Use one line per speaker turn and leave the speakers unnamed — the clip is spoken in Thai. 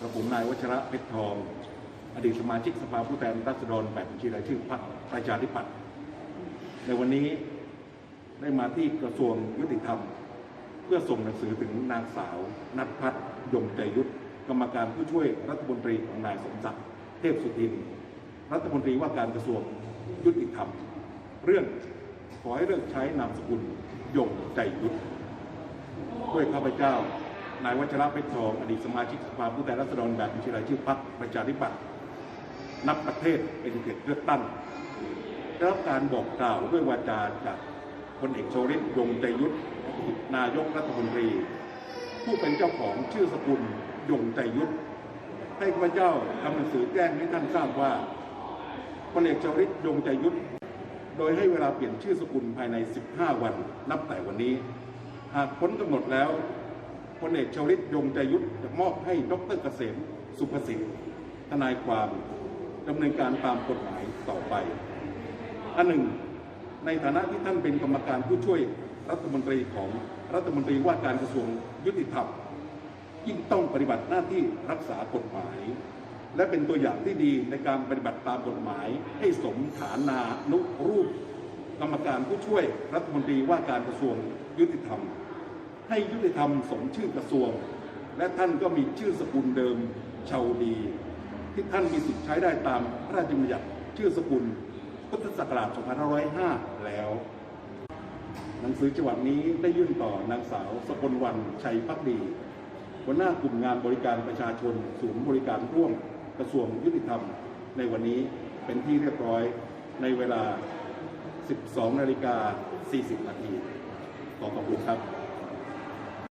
กับผมนายวัชระเพชรทอง อดีตสมาชิกสภาผู้แทนราษฎรแบบบัญชีรายชื่อพรรคประชาธิปัตย์ในวันนี้ได้มาที่กระทรวงยุติธรรม เพื่อส่งหนังสือถึงนางสาว นัทพัฒน์ยงใจยุทธกรรมการผู้ช่วยรัฐมนตรีของนายสมศักดิ์เทพสุทิน รัฐมนตรีว่าการกระทรวงยุติธรรม เรื่องขอให้เลิกใช้นามสกุลยงใจยุทธด้วยข้าพเจ้า นายวัชระเพชรทองอดีตสมาชิกสภาผู้แทนราษฎรแบบบัญชีรายชื่อพรรคประชาธิปัตย์นับประเทศเป็นเขตเลือกตั้งได้รับการบอกกล่าวด้วยวาจาจากพลเอกโชริตยงใจยุทธนายกรัฐมนตรี ผู้เป็นเจ้าของชื่อสกุลยงใจยุทธให้ข้าพเจ้าทำหนังสือแจ้งให้ท่านทราบว่าพลเอกโชริตยงใจยุทธโดยให้เวลาเปลี่ยนชื่อสกุลภายใน 15 วันนับแต่วันนี้ หากพ้นกำหนดแล้ว พลเอกชวลิตยงใจยุทธจะมอบให้ดรเกษมสุภสิทธิ์ทนายความดำเนินการตามกฎหมายต่อไป อันหนึ่ง ในฐานะที่ท่านเป็นกรรมการผู้ช่วยรัฐมนตรีของรัฐมนตรีว่าการกระทรวงยุติธรรมยิ่งต้องปฏิบัติหน้าที่รักษากฎหมาย และเป็นตัวอย่างที่ดีในการปฏิบัติตามกฎหมาย ให้สมฐานานุรูป กรรมการผู้ช่วยรัฐมนตรีว่าการกระทรวงยุติธรรม ให้ยุติธรรมสมชื่อกระทรวง และท่านก็มีชื่อสกุลเดิมชาวดี ที่ท่านมีสิทธิ์ใช้ได้ตามพระราชบัญญัติชื่อสกุลพุทธศักราช2505 แล้ว หนังสือฉบับนี้ได้ยื่นต่อนางสาวสกลวันชัยพักดีหัวหน้ากลุ่มงานบริการประชาชนศูนย์บริการร่วมกระทรวงยุติธรรม ในวันนี้เป็นที่เรียบร้อยในเวลา 12 นาฬิกา 40 นาทีขอขอบคุณครับ